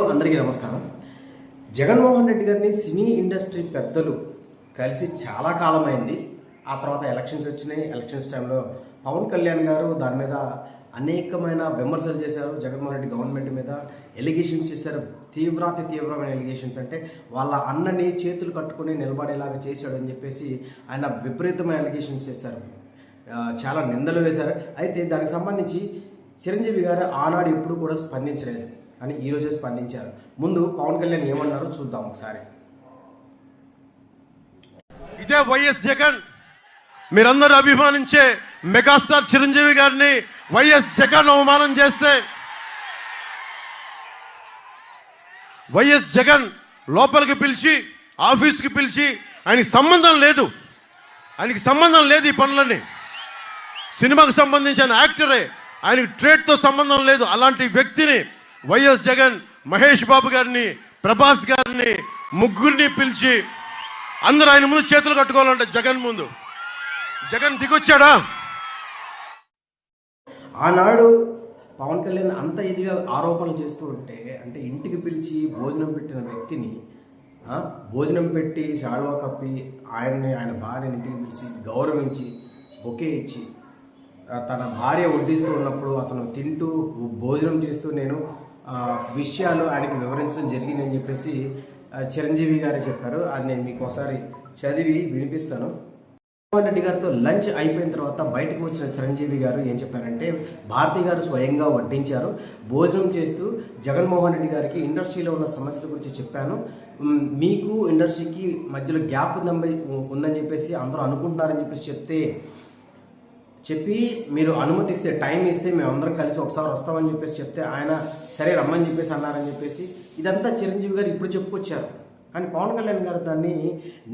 అందరికీ నమస్కారం. జగన్మోహన్ రెడ్డి గారిని సినీ ఇండస్ట్రీ పెద్దలు కలిసి చాలా కాలం అయింది ఆ తర్వాత ఎలక్షన్స్ వచ్చినాయి. ఎలక్షన్స్ టైంలో పవన్ కళ్యాణ్ గారు దాని మీద అనేకమైన విమర్శలు చేశారు. జగన్మోహన్ రెడ్డి గవర్నమెంట్ మీద ఎలిగేషన్స్ చేశారు. తీవ్రాతి తీవ్రమైన ఎలిగేషన్స్ అంటే వాళ్ళ అన్నని చేతులు కట్టుకుని నిలబడేలాగా చేశాడు అని చెప్పేసి ఆయన విపరీతమైన ఎలిగేషన్స్ చేశారు. చాలా నిందలు వేశారు. అయితే దానికి సంబంధించి చిరంజీవి గారు ఆనాడు ఎప్పుడు కూడా స్పందించలేదు. అని ఈరోజే స్పందించారు. ముందు పవన్ కళ్యాణ్ ఏమన్నారో చూద్దాం ఒకసారి. ఇదే వైఎస్ జగన్. మీరందరూ అభిమానించే మెగాస్టార్ చిరంజీవి గారిని వైఎస్ జగన్ అవమానం చేస్తే వైఎస్ జగన్ లోపలికి పిలిచి ఆఫీస్కి పిలిచి ఆయనకి సంబంధం లేదు. ఆయనకి సంబంధం లేదు ఈ పనులని సినిమాకు సంబంధించిన యాక్టరే. ఆయనకి ట్రేడ్తో సంబంధం లేదు. అలాంటి వ్యక్తిని వైఎస్ జగన్ మహేష్ బాబు గారిని ప్రభాస్ గారిని ముగ్గురిని పిలిచి అందరూ ఆయన ముందు చేతులు కట్టుకోవాలంటే జగన్ ముందు. జగన్ దిగొచ్చాడా? ఆనాడు పవన్ కళ్యాణ్ అంత ఇదిగా ఆరోపణలు చేస్తూ ఉంటే అంటే ఇంటికి పిలిచి భోజనం పెట్టిన వ్యక్తిని భోజనం పెట్టి షాల్వా కప్పి ఆయన్ని ఆయన భార్యని ఇంటికి పిలిచి గౌరవించి ఒకే ఇచ్చి తన భార్య వడ్డిస్తూ ఉన్నప్పుడు అతను తింటూ భోజనం చేస్తూ నేను విషయాలు ఆయనకి వివరించడం జరిగిందని చెప్పేసి చిరంజీవి గారే చెప్పారు. అది నేను మీకు ఒకసారి చదివి వినిపిస్తాను. జగన్మోహన్ రెడ్డి గారితో లంచ్ అయిపోయిన తర్వాత బయటకు వచ్చిన చిరంజీవి గారు ఏం చెప్పారంటే భారతి గారు స్వయంగా వడ్డించారు. భోజనం చేస్తూ జగన్మోహన్ రెడ్డి గారికి ఇండస్ట్రీలో ఉన్న సమస్యల గురించి చెప్పాను. మీకు ఇండస్ట్రీకి మధ్యలో గ్యాప్ ఉందని చెప్పేసి అందరూ అనుకుంటున్నారని చెప్పేసి చెప్తే చెప్పి మీరు అనుమతిస్తే టైం ఇస్తే మేము అందరం కలిసి ఒకసారి వస్తామని చెప్పేసి చెప్తే ఆయన సరే రమ్మని చెప్పేసి అన్నారని చెప్పేసి ఇదంతా చిరంజీవి గారు ఇప్పుడు చెప్పుకొచ్చారు. కానీ పవన్ కళ్యాణ్ గారు దాన్ని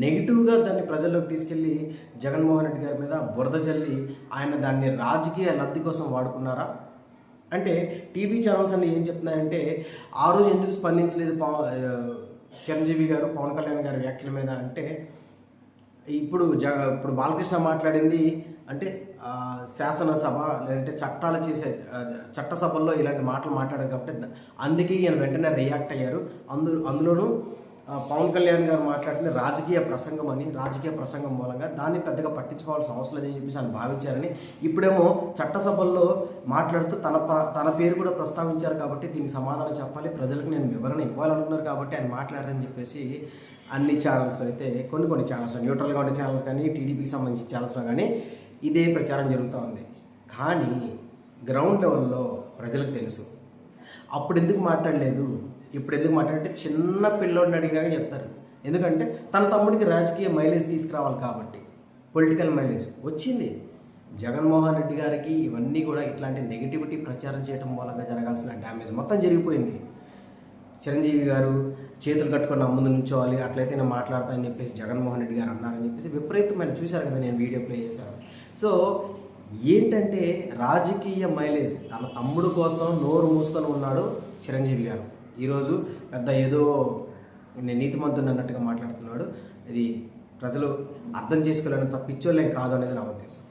నెగిటివ్గా దాన్ని ప్రజల్లోకి తీసుకెళ్ళి జగన్మోహన్ రెడ్డి గారి మీద బురద జల్లి ఆయన దాన్ని రాజకీయ లబ్ధి కోసం వాడుకున్నారా? అంటే టీవీ ఛానల్స్ అన్ని ఏం చెప్తున్నాయంటే ఆ రోజు ఎందుకు స్పందించలేదు పవన్ చిరంజీవి గారు పవన్ కళ్యాణ్ గారి వ్యాఖ్యల మీద? అంటే ఇప్పుడు జ ఇప్పుడు బాలకృష్ణ మాట్లాడింది అంటే శాసనసభ లేదంటే చట్టాలు చేసే చట్టసభల్లో ఇలాంటి మాటలు మాట్లాడారు కాబట్టి అందుకే ఈయన వెంటనే రియాక్ట్ అయ్యారు. అందు అందులోనూ పవన్ కళ్యాణ్ గారు మాట్లాడింది రాజకీయ ప్రసంగం అని రాజకీయ ప్రసంగం మూలంగా దాన్ని పెద్దగా పట్టించుకోవాల్సిన అవసరం లేదని చెప్పేసి ఆయన భావించారని. ఇప్పుడేమో చట్టసభల్లో మాట్లాడుతూ తన ప్ర- తన పేరు కూడా ప్రస్తావించారు కాబట్టి దీనికి సమాధానం చెప్పాలి ప్రజలకు నేను వివరణ ఇవ్వాలనుకున్నారు కాబట్టి ఆయన మాట్లాడారని చెప్పేసి అన్ని ఛానల్స్ అయితే కొన్ని కొన్ని ఛానల్స్ న్యూట్రల్గా ఉండే ఛానల్స్ కానీ టీడీపీకి సంబంధించిన ఛానల్స్లో కానీ ఇదే ప్రచారం జరుగుతూ ఉంది. కానీ గ్రౌండ్ లెవెల్లో ప్రజలకు తెలుసు. అప్పుడు ఎందుకు మాట్లాడలేదు? ఇప్పుడు ఎందుకు మాట్లాడంటే చిన్న పిల్లోడిని అడిగినాక చెప్తారు. ఎందుకంటే తన తమ్ముడికి రాజకీయ మైలేజ్ తీసుకురావాలి కాబట్టి పొలిటికల్ మైలేజ్. వచ్చింది. జగన్మోహన్ రెడ్డి గారికి ఇవన్నీ కూడా ఇట్లాంటి నెగిటివిటీ ప్రచారం చేయడం మూలంగా జరగాల్సిన డ్యామేజ్ మొత్తం జరిగిపోయింది. చిరంజీవి గారు చేతులు కట్టుకొని నా ముందు నుంచోవాలి అట్లయితే నేను మాట్లాడతానని చెప్పేసి జగన్మోహన్ రెడ్డి గారు అన్నారని చెప్పేసి విపరీతమైన చూశారు కదా నేను వీడియో ప్లే చేశాను. సో ఏంటంటే రాజకీయ మైలేజ్ తన తమ్ముడు కోసం నోరు మూసుకొని ఉన్నాడు చిరంజీవి గారు. ఈరోజు పెద్ద ఏదో నేను నీతిమంతుని అన్నట్టుగా మాట్లాడుతున్నాడు. ఇది ప్రజలు అర్థం చేసుకోలేని తప్పిచ్చోళ్ళేం కాదు అనేది నా ఉద్దేశం.